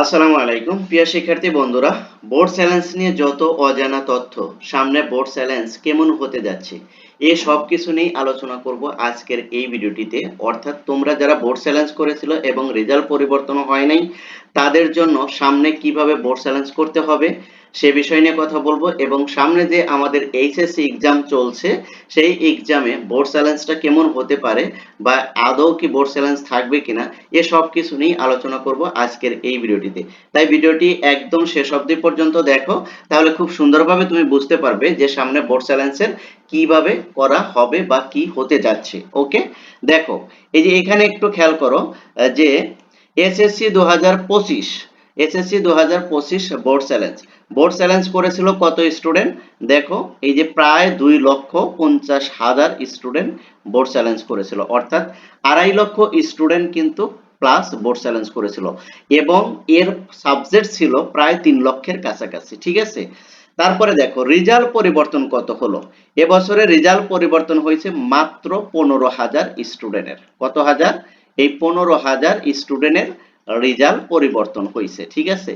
আসসালামু আলাইকুম। প্রিয় শিক্ষার্থী বন্ধুরা বোর্ড চ্যালেঞ্জ নিয়ে যত অজানা তথ্য, সামনে বোর্ড চ্যালেঞ্জ কেমন হতে যাচ্ছে? এই সব কিছু নিয়ে আলোচনা করব আজকের এই ভিডিওটিতে। অর্থাৎ তোমরা যারা বোর্ড চ্যালেঞ্জ করেছিল এবং রেজাল্ট পরিবর্তন হয় নাই, তাদের জন্য সামনে কীভাবে বোর্ড চ্যালেঞ্জ করতে হবে সে বিষয় নিয়ে কথা বলব এবং সামনে যে আমাদের এইচএসসি এক্সাম চলছে, সেই এক্সামে বোর্ড চ্যালেঞ্জটা কেমন হতে পারে বা আদৌ কি বোর্ড চ্যালেঞ্জ থাকবে কিনা, এ সব কিছু নিয়ে আলোচনা করব আজকের এই ভিডিওটিতে। তাই ভিডিওটি একদম শেষ অবধি পর্যন্ত দেখো, তাহলে খুব সুন্দরভাবে তুমি বুঝতে পারবে যে সামনে বোর্ড চ্যালেঞ্জের কীভাবে করা হবে বা কি হতে যাচ্ছে ওকে দেখো, এই যে এখানে একটু খেয়াল করো যে এসএসসি দু হাজার পঁচিশ এসএসসি দু হাজার পঁচিশ বোর্ড চ্যালেঞ্জ বোর্ড চ্যালেঞ্জ করেছিল কত স্টুডেন্ট দেখো, এই যে প্রায় দুই লক্ষ পঞ্চাশ হাজার স্টুডেন্ট বোর্ড চ্যালেঞ্জ করেছিল। অর্থাৎ আড়াই লক্ষ স্টুডেন্ট কিন্তু প্লাস বোর্ড চ্যালেঞ্জ করেছিল। এবং এর সাবজেক্ট ছিল প্রায় তিন লক্ষের কাছাকাছি, ঠিক আছে? তারপরে দেখো, রেজাল্ট পরিবর্তন কত হলো? এবছরে রেজাল্ট পরিবর্তন হয়েছে মাত্র পনেরো হাজার স্টুডেন্টের। কত হাজার? এই পনেরো হাজার স্টুডেন্টের রেজাল্ট পরিবর্তন হয়েছে, ঠিক আছে?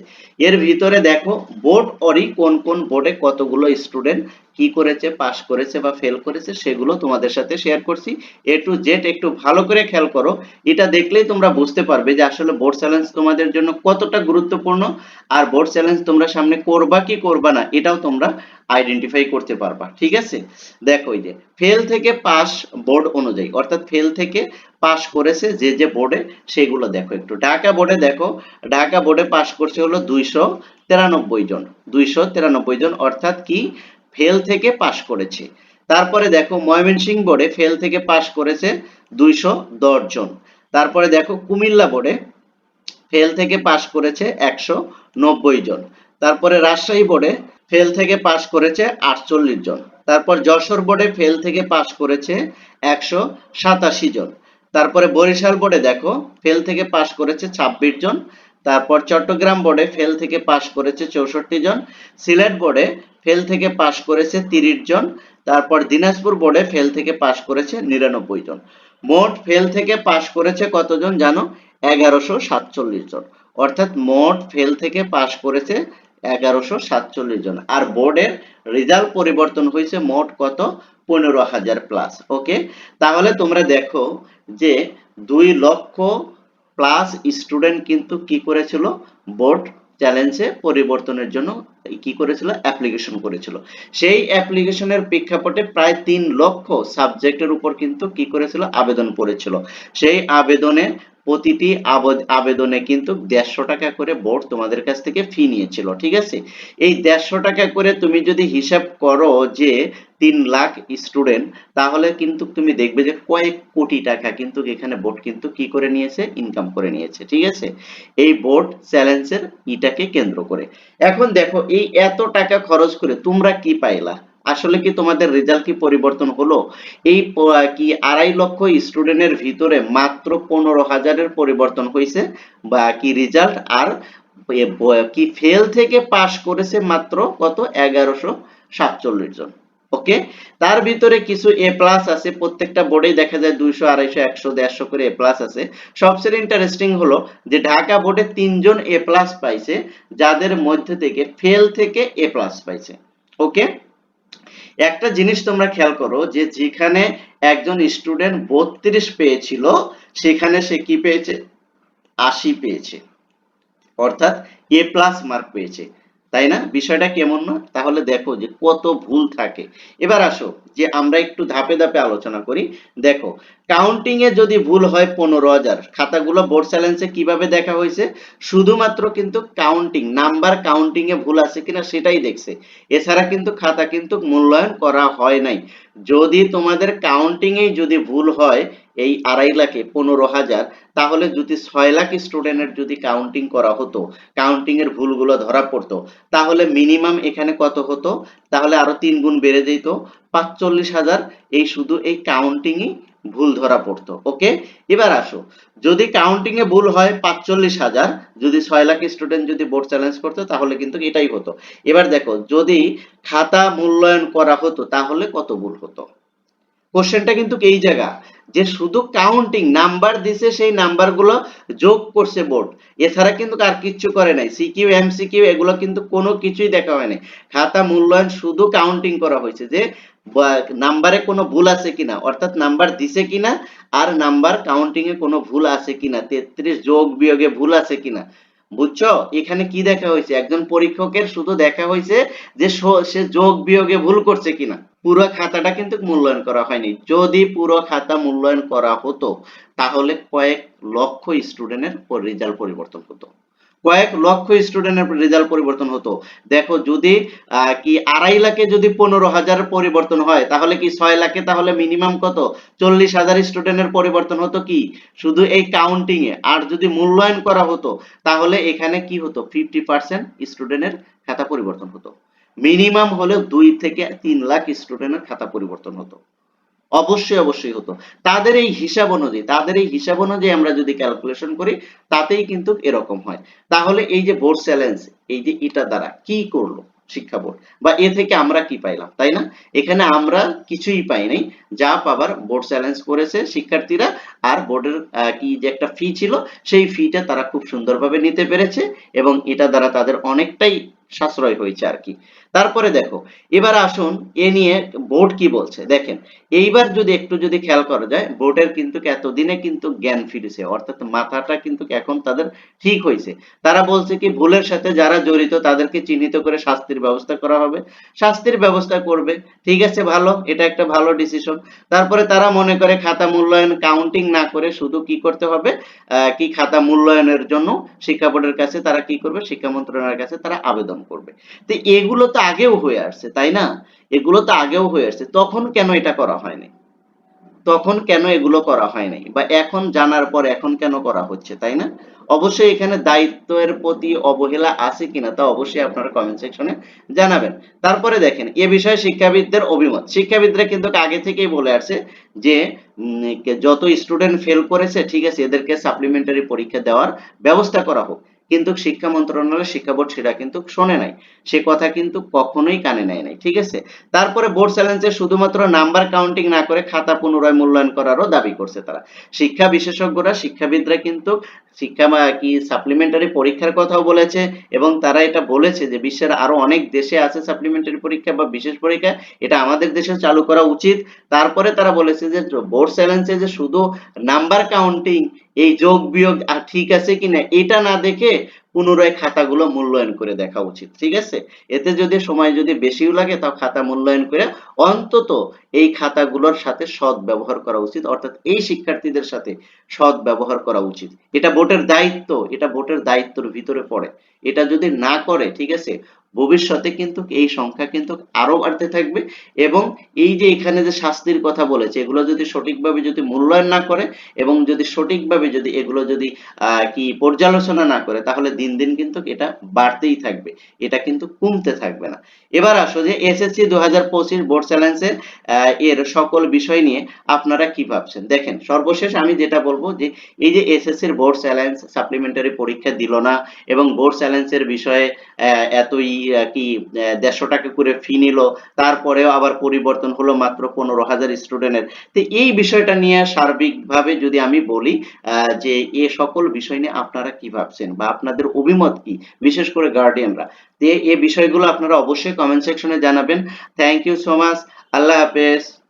এর ভিতরে দেখো, বোর্ড অরি কোন কোন বোর্ডে কতগুলো স্টুডেন্ট কি করেছে পাস করেছে বা ফেল করেছে সেগুলো তোমাদের সাথে শেয়ার করছি। এ টু জেড একটু ভালো করে খেয়াল করো। এটা দেখলেই তোমরা বুঝতে পারবে যে আসলে বোর্ড চ্যালেঞ্জ তোমাদের জন্য কতটা গুরুত্বপূর্ণ আর বোর্ড চ্যালেঞ্জ তোমরা সামনে করবা কি করবা না, এটাও তোমরা আইডেন্টিফাই করতে পারবা। ঠিক আছে? দেখো এই যে ফেল থেকে পাস বোর্ড অনুযায়ী, অর্থাৎ ফেল থেকে পাস করেছে যে যে বোর্ডে সেগুলো দেখো একটু। ঢাকা বোর্ডে দেখো, ঢাকা বোর্ডে পাস করছে হলো দুইশো তিরানব্বই জন। দুইশো তিরানব্বই জন, অর্থাৎ কি? ফেল থেকে পাশ করেছে। তারপরে দেখো ময়মনসিংহ বোর্ডে ফেল থেকে পাশ করেছে দুইশো দশ জন। তারপরে দেখো কুমিল্লা বোর্ডে ফেল থেকে পাশ করেছে একশো নব্বই জন। তারপরে রাজশাহী বোর্ডে ফেল থেকে পাশ করেছে আটচল্লিশ জন। তারপর যশোর বোর্ডে ফেল থেকে পাশ করেছে একশো সাতাশি জন। তারপরে বরিশাল বোর্ডে দেখো ফেল থেকে পাশ করেছে ছাব্বিশ জন। তারপর চট্টগ্রাম বোর্ডে ফেল থেকে পাশ করেছে চৌষট্টি জন। সিলেট বোর্ডে ফেল থেকে পাস করেছে তিরিশ জন, তারপর দিনাজপুর বোর্ডে ফেল থেকে পাস করেছে নিরানব্বই জন। মোট ফেল থেকে পাস করেছে কতজন জানো? এগারোশো সাতচল্লিশ জন। অর্থাৎ মোট ফেল থেকে পাস করেছে এগারোশো সাতচল্লিশ জন। আর বোর্ডের রেজাল্ট পরিবর্তন হয়েছে মোট কত? পনেরো হাজার প্লাস ওকে তাহলে তোমরা দেখো যে দুই লক্ষ প্লাস স্টুডেন্ট কিন্তু কি করেছিল? বোর্ড চ্যালেঞ্জে পরিবর্তনের জন্য কি করেছিল? অ্যাপ্লিকেশন করেছিল। সেই অ্যাপ্লিকেশনের প্রেক্ষাপটে প্রায় তিন লক্ষ সাবজেক্টের উপর কিন্তু কি করেছিল? আবেদন করেছিল। সেই আবেদনে প্রতিটি আব- আবেদনে কিন্তু দেড়শো টাকা করে বোর্ড তোমাদের কাছ থেকে ফি নিয়েছিল, ঠিক আছে? এই দেড়শো টাকা করে তুমি যদি হিসাব করো যে তিন লাখ স্টুডেন্ট তাহলে কিন্তু তুমি দেখবে যে কয়েক কোটি টাকা কিন্তু এখানে বোর্ড কিন্তু কি করে নিয়েছে? ইনকাম করে নিয়েছে, ঠিক আছে? এই বোর্ড চ্যালেঞ্জের ইটাকে কেন্দ্র করে। এখন দেখো, এই এত টাকা খরচ করে তোমরা কি পাইলা? আসলে কি তোমাদের রেজাল্ট কি পরিবর্তন হলো? এই কি আড়াই লক্ষ স্টুডেন্টের ভিতরে মাত্র পনেরো হাজারের পরিবর্তন হয়েছে বা কি রেজাল্ট আর কি ফেল থেকে পাস করেছে মাত্র কত? এগারোশো সাতচল্লিশ জন। ওকে তার ভিতরে কিছু এ প্লাস আছে, প্রত্যেকটা বোর্ডেই দেখা যায় দুইশো, আড়াইশো, একশো, দেড়শো করে এ প্লাস আছে। সবচেয়ে ইন্টারেস্টিং হলো যে ঢাকা বোর্ডে তিনজন এ প্লাস পাইছে, যাদের মধ্যে থেকে ফেল থেকে এ প্লাস পাইছে। ওকে একটা জিনিস তোমরা খেয়াল করো যে যেখানে একজন স্টুডেন্ট বত্রিশ পেয়েছিল, সেখানে সে কি পেয়েছে? আশি পেয়েছে। অর্থাৎ এ প্লাস মার্ক পেয়েছে। তাই না? বিষয়টা কেমন না তাহলে দেখো যে কত ভুল থাকে। এবার আসো, যে আমরা একটু ধাপে ধাপে আলোচনা করি। দেখো কাউন্টিং এ যদি ভুল হয় পনেরো হাজার, খাতাগুলো বোর্ড চ্যালেঞ্জে কীভাবে দেখা হয়েছে? শুধুমাত্র কিন্তু কাউন্টিং নাম্বার কাউন্টিং এ ভুল আছে কিনা সেটাই দেখছে। এছাড়া কিন্তু খাতা কিন্তু মূল্যায়ন করা হয় নাই। যদি তোমাদের কাউন্টিং এ যদি ভুল হয় এই আড়াই লাখে পনেরো হাজার, তাহলে যদি ছয় লাখ স্টুডেন্টের যদি কাউন্টিং করা হতো কাউন্টিং এর ভুলগুলো ধরা পড়তো, তাহলে মিনিমাম এখানে কত হতো? তাহলে আরও তিন গুণ বেড়ে যেত। পাঁচচল্লিশ হাজার, এই শুধু এই কাউন্টিং ভুল ধরা পড়তো ওকে এবার আসো, যদি কাউন্টিং এ ভুল হয় পাঁচচল্লিশ হাজার, যদি ছয় লাখ স্টুডেন্ট যদি বোর্ড চ্যালেঞ্জ করতো, তাহলে কিন্তু এটাই হতো। এবার দেখো, যদি খাতা মূল্যায়ন করা হতো, তাহলে কত ভুল হতো? কোশ্চেনটা কিন্তু এই জায়গা। যে শুধু কাউন্টিং নাম্বার দিছে সেই নাম্বারগুলো যোগ করছে বোর্ড এছাড়া কিন্তু আর কিচ্ছু করে নাই। সিকিউ এমসিকিউ এগুলো কিন্তু কোনো কিছুই দেখা হয় নাই। খাতা মূল্যায়ন শুধু কাউন্টিং করা হয়েছে যে নাম্বারে কোনো ভুল আছে কিনা, অর্থাৎ নাম্বার দিছে কিনা, আর নাম্বার কাউন্টিং এ কোনো ভুল আছে কিনা, তেত্রিশ যোগ বিয়োগে ভুল আছে কিনা। বুঝছ? এখানে কি দেখা হয়েছে? একজন পরীক্ষকের শুধু দেখা হয়েছে যে সে যোগ বিয়োগে ভুল করছে কিনা। পুরো খাতাটা কিন্তু মূল্যায়ন করা হয়নি। যদি পুরো খাতা মূল্যায়ন করা হতো, তাহলে কয়েক লক্ষ স্টুডেন্টের রেজাল্ট পরিবর্তন হতো। কয়েক লক্ষ স্টুডেন্টের রেজাল্ট পরিবর্তন হতো। দেখো যদি কি আড়াই লাখে যদি পনেরো হাজার পরিবর্তন হয়, তাহলে কি ছয় লাখে তাহলে মিনিমাম কত? চল্লিশ হাজার স্টুডেন্টের পরিবর্তন হতো কি? শুধু এই কাউন্টিং এ। আর যদি মূল্যায়ন করা হতো, তাহলে এখানে কি হতো? ফিফটি পার্সেন্ট স্টুডেন্টের খাতা পরিবর্তন হতো। মিনিমাম হলে দুই থেকে তিন লাখ স্টুডেন্টের খাতা পরিবর্তন হতো। অবশ্যই অবশ্যই হতো। তাদের এই হিসাব অনুযায়ী, তাদের এই হিসাব অনুযায়ী আমরা যদি ক্যালকুলেশন করি, তাতেই কিন্তু এরকম হয়। তাহলে এই যে বোর্ড চ্যালেঞ্জ এই যে এটা দ্বারা কি করল শিক্ষা বোর্ড বা এ থেকে আমরা কি পাইলাম, তাই না? এখানে আমরা কিছুই পাই নাই। যা পাবার বোর্ড চ্যালেঞ্জ করেছে শিক্ষার্থীরা, আর বোর্ডের কি যে একটা ফি ছিল, সেই ফিটা তারা খুব সুন্দরভাবে নিতে পেরেছে এবং এটা দ্বারা তাদের অনেকটাই সাশ্রয় হয়েছে আর কি। তারপরে দেখো, এবার আসুন এ নিয়ে বোর্ড কি বলছে? দেখেন, এইবার যদি একটু যদি খেয়াল করা যায়, বোর্ডের কিন্তু এতদিনে কিন্তু জ্ঞান ফিরেছে, অর্থাৎ মাথাটা কিন্তু এখন তাদের ঠিক হয়েছে। তারা বলছে কি, ভুলের সাথে যারা জড়িত তাদেরকে চিহ্নিত করে শাস্তির ব্যবস্থা করা হবে। শাস্তির ব্যবস্থা করবে, ঠিক আছে, ভালো, এটা একটা ভালো ডিসিশন তারপরে তারা মনে করে খাতা মূল্যায়ন কাউন্টিং না করে শুধু কি করতে হবে? কি খাতা মূল্যায়নের জন্য শিক্ষা বোর্ডের কাছে তারা কি করবে? শিক্ষা মন্ত্রণালয়ের কাছে তারা আবেদন করবে। তো এগুলো তো আগেও হয়ে আসছে, তাই না? এগুলো তো আগেও হয়ে আসছে। তখন কেন এটা করা হয়নি? তখন কেন এগুলো করা হয় নাই বা এখন জানার পর এখন কেন করা হচ্ছে, তাই না? অবশ্যই এখানে দায়িত্বের প্রতি অবহেলা আছে কিনা তা অবশ্যই আপনারা কমেন্ট সেকশনে জানাবেন। তারপরে দেখেন, এ বিষয়ে শিক্ষাবিদদের অভিমত। শিক্ষাবিদরা কিন্তু আগে থেকেই বলে আসছে যে যত স্টুডেন্ট ফেল করেছে, ঠিক আছে, এদেরকে সাপ্লিমেন্টারি পরীক্ষা দেওয়ার ব্যবস্থা করা হোক। কিন্তু শিক্ষা মন্ত্রণালয়, শিক্ষা বোর্ড সেটা কিন্তু শোনে নাই। সে কথা কিন্তু কখনোই কানে নেয় নাই, ঠিক আছে? তারপরে বোর্ড চ্যালেঞ্জে শুধুমাত্র নাম্বার কাউন্টিং না করে খাতা পুনরায় মূল্যায়ন করারও দাবি করছে তারা। শিক্ষা বিশেষজ্ঞরা, শিক্ষাবিদরা কিন্তু শিক্ষা কি সাপ্লিমেন্টারি পরীক্ষার কথাও বলেছে এবং তারা এটা বলেছে যে বিশ্বের আরও অনেক দেশে আছে সাপ্লিমেন্টারি পরীক্ষা বা বিশেষ পরীক্ষা, এটা আমাদের দেশে চালু করা উচিত। তারপরে তারা বলেছে যে বোর্ড চ্যালেঞ্জে যে শুধু নাম্বার কাউন্টিং এই যোগ বিয়োগ আহ, ঠিক আছে কিনা এটা না দেখে পুনরায় খাতাগুলো মূল্যায়ন করে দেখা উচিত ঠিক আছে? এতে যদি সময় যদি বেশিও লাগে তাও খাতা মূল্যায়ন করে অন্তত এই খাতাগুলোর সাথে সৎ ব্যবহার করা উচিত অর্থাৎ এই শিক্ষার্থীদের সাথে সৎ ব্যবহার করা উচিত। এটা বোর্ডের দায়িত্ব এটা বোর্ডের দায়িত্বের ভিতরে পড়ে। এটা যদি না করে ঠিক আছে ভবিষ্যতে কিন্তু এই সংখ্যা কিন্তু আরও বাড়তে থাকবে এবং এই যে এখানে যে শাস্তির কথা বলেছে, এগুলো যদি সঠিকভাবে যদি মূল্যায়ন না করে এবং যদি সঠিকভাবে যদি এগুলো যদি কি পর্যালোচনা না করে, তাহলে দিন দিন কিন্তু এটা বাড়তেই থাকবে, এটা কিন্তু কমতে থাকবে না। এবার আসো যে এসএসসি দু হাজার পঁচিশ বোর্ড চ্যালেঞ্জের এর সকল বিষয় নিয়ে আপনারা কি ভাবছেন? দেখেন, সর্বশেষ আমি যেটা বলব যে এই যে এসএসসির বোর্ড চ্যালেঞ্জ সাপ্লিমেন্টারি পরীক্ষা দিল না এবং বোর্ড চ্যালেঞ্জের বিষয়ে এতই কি দেড়শো টাকা করে ফি নিল, তারপরেও আবার পরিবর্তন হলো মাত্র পনেরো হাজার স্টুডেন্টের তো এই বিষয়টা নিয়ে সার্বিকভাবে যদি আমি বলি যে এ সকল বিষয় নিয়ে আপনারা কি ভাবছেন বা আপনাদের অভিমত কি, বিশেষ করে গার্ডিয়ানরা তো এ বিষয়গুলো আপনারা অবশ্যই কমেন্ট সেকশনে জানাবেন। থ্যাংক ইউ সো মাচ আল্লাহ হাফেজ।